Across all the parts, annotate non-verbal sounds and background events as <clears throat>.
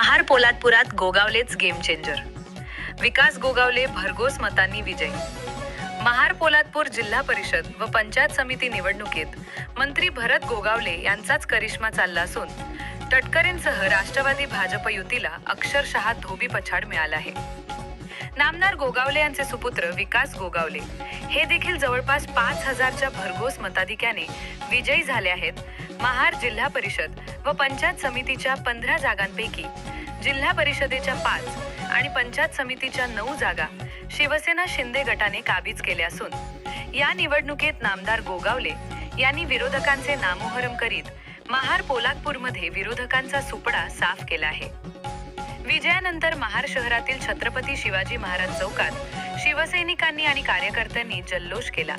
महार पोलादपुरात गोगावलेच game changer Vikas Gogawale भरघोस मतांनी विजयी. महार पोलादपूर जिल्हा परिषद व पंचायत समिती निवडणुकीत मंत्री भरत गोगावले यांचाच करिश्मा चालला असून तटकरेंसह राष्ट्रवादी भाजप युतीला अक्षरशः धोबी पछाड मिळाला आहे. नामदार गोगावले यांचे सुपुत्र विकास गोगावले हे देखील जवळपास पाच हजारच्या भरघोस मताधिक्याने विजयी झाले आहेत महार जिल्हा परिषद व पंचायत समितीच्या पंधरा जागांपैकी जिल्हा परिषदेच्या पाच आणि पंचायत समितीच्या नऊ जागा शिवसेना शिंदे गटाने काबीज केल्या असून या निवडणुकीत नामदार गोगावले यांनी विरोधकांचे नामोहरम करीत महार पोलादपूरमध्ये विरोधकांचा सुपडा साफ केला आहे. विजयानंतर महार शहरातील छत्रपती शिवाजी महाराज चौकात शिवसैनिकांनी आणि कार्यकर्त्यांनी जल्लोष केला.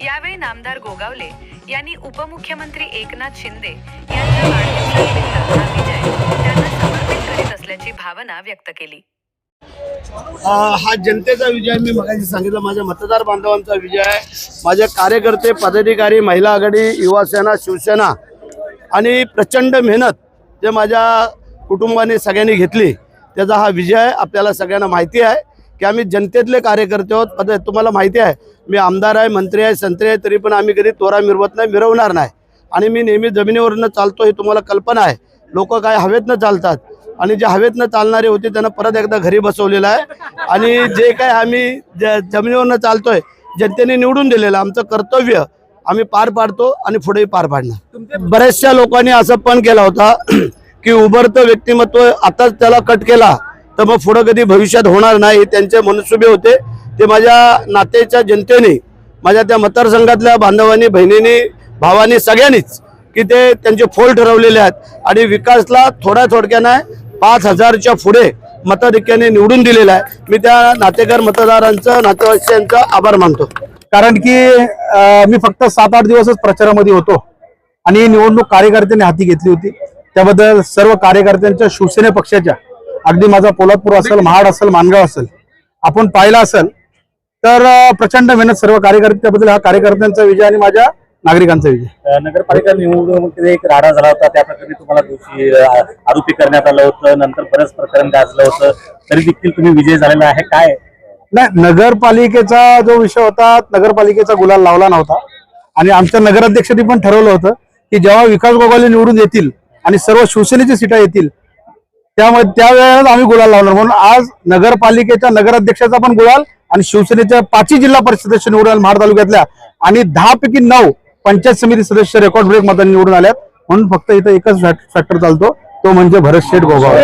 यावेळी नामदार गोगावले यांनी उपमुख्यमंत्री एकनाथ शिंदे यांच्या वाढदिवसानिमित्त हा विजय त्यांना समर्पित करीत असल्याची भावना व्यक्त केली. हा जनतेचा विजय मी मगाशी सांगितलं माझ्या मतदार बांधवांचा विजय आहे. माझे कार्यकर्ते पदाधिकारी महिला आघाडी युवासेना शिवसेना आणि प्रचंड मेहनत जे माझ्या कुटुंबाने सगळ्यांनी घेतली त्याचा हा विजय आपल्याला सगळ्यांना माहिती आहे. की आम्ही जनतेतले कार्यकर्ते आहोत. पद तुम्हाला माहिती आहे मी आमदार आहे मंत्री आहे संत्री आहे तरी पण आम्ही कधी तोरा मिरवत नाही मिरवणार नाही. आणि मी नेहमी जमिनीवरनं चालतो हे तुम्हाला कल्पना आहे. लोक काय हवेतनं चालतात. आणि जे हवेतनं चालणारे होते त्यांना परत एकदा घरी बसवलेलं आहे. आणि जे काय आम्ही ज जमिनीवरनं चालतोय जनतेने निवडून दिलेलं आमचं कर्तव्य आम्ही पार पाडतो आणि पुढेही पार पाडणार. बऱ्याचशा लोकांनी असं पण केला होता <clears throat> की उभरतं व्यक्तिमत्व आताच त्याला कट केला. तर मग पुढं कधी भविष्यात होणार नाही त्यांचे मनसुबे होते. ते माझ्या नातेच्या जनतेने माझ्या त्या मतदारसंघातल्या बांधवांनी बहिणींनी भावांनी सगळ्यांनीच की ते त्यांचे फोल ठरवलेले आहेत. आणि विकासला थोड्या थोडक्यानं पाच हजारच्या पुढे मताधिक्याने निवडून दिलेला आहे. मी त्या नातेकर मतदारांचं नातेवाईकांचा आभार मानतो. कारण की मी फक्त सात आठ दिवसच प्रचारामध्ये होतो. आणि ही निवडणूक कार्यकर्त्यांनी हाती घेतली होती. त्याबद्दल सर्व कार्यकर्त्यांच्या शिवसेना पक्षाच्या अगदी माझा पोलादपूर असेल महाड असेल मानगाव असेल आपण पाहिला असेल तर प्रचंड मेहनत सर्व कार्यकर्त्याबद्दल हा कार्यकर्त्यांचा विजय आणि माझ्या नागरिकांचा विजय. नगरपालिका निवडणुकीमध्ये एक राडा झाला होता त्या प्रकरणी तुम्हाला दोषी आरोपी करण्यात आलं होतं नंतर बरंच प्रकरण गाजलं होतं तरी देखील तुम्ही विजय झालेला आहे काय? नाही नगरपालिकेचा जो विषय होता नगरपालिकेचा गुलाल लावला नव्हता. आणि आमच्या नगराध्यक्षांनी पण ठरवलं होतं की जेव्हा विकास गोगावले निवडून येतील आणि सर्व शिवसेनेची सीटा येतील त्यामुळे त्यावेळेस आम्ही गुलाल लावणार. म्हणून आज नगरपालिकेच्या नगराध्यक्षाचा पण गुलाल आणि शिवसेनेच्या पाचही जिल्हा परिषद सदस्य निवडून महाड तालुक्यातल्या. आणि दहा पैकी नऊ पंचायत समिती सदस्य रेकॉर्ड ब्रेक मतदान निवडून आल्यात. म्हणून फक्त इथं एकच फॅक्टर चालतो. तो म्हणजे भरत शेठ गोगाव